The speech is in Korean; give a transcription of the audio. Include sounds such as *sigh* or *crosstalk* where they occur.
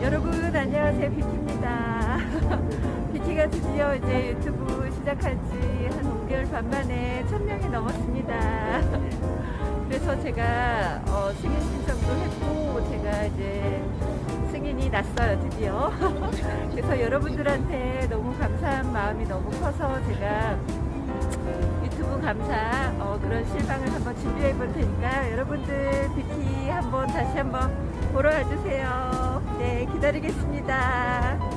안녕하세요 비키입니다. *laughs* 비키가 드디어 이제 유튜브 시작한 지 한 5개월 반 만에 1000명이 넘었습니다. *laughs* 그래서 제가 어, 승인 신청도 했고 제가 이제 승인이 났어요 드디어. *laughs* 그래서 여러분들한테 너무 감사한 마음이 너무 커서 제가 유튜브 감사 어, 그런 실방을 한번 준비해 볼 테니까 여러분들 비키 한번 다시 한번 보러 와주세요. 네 기다리겠습니다.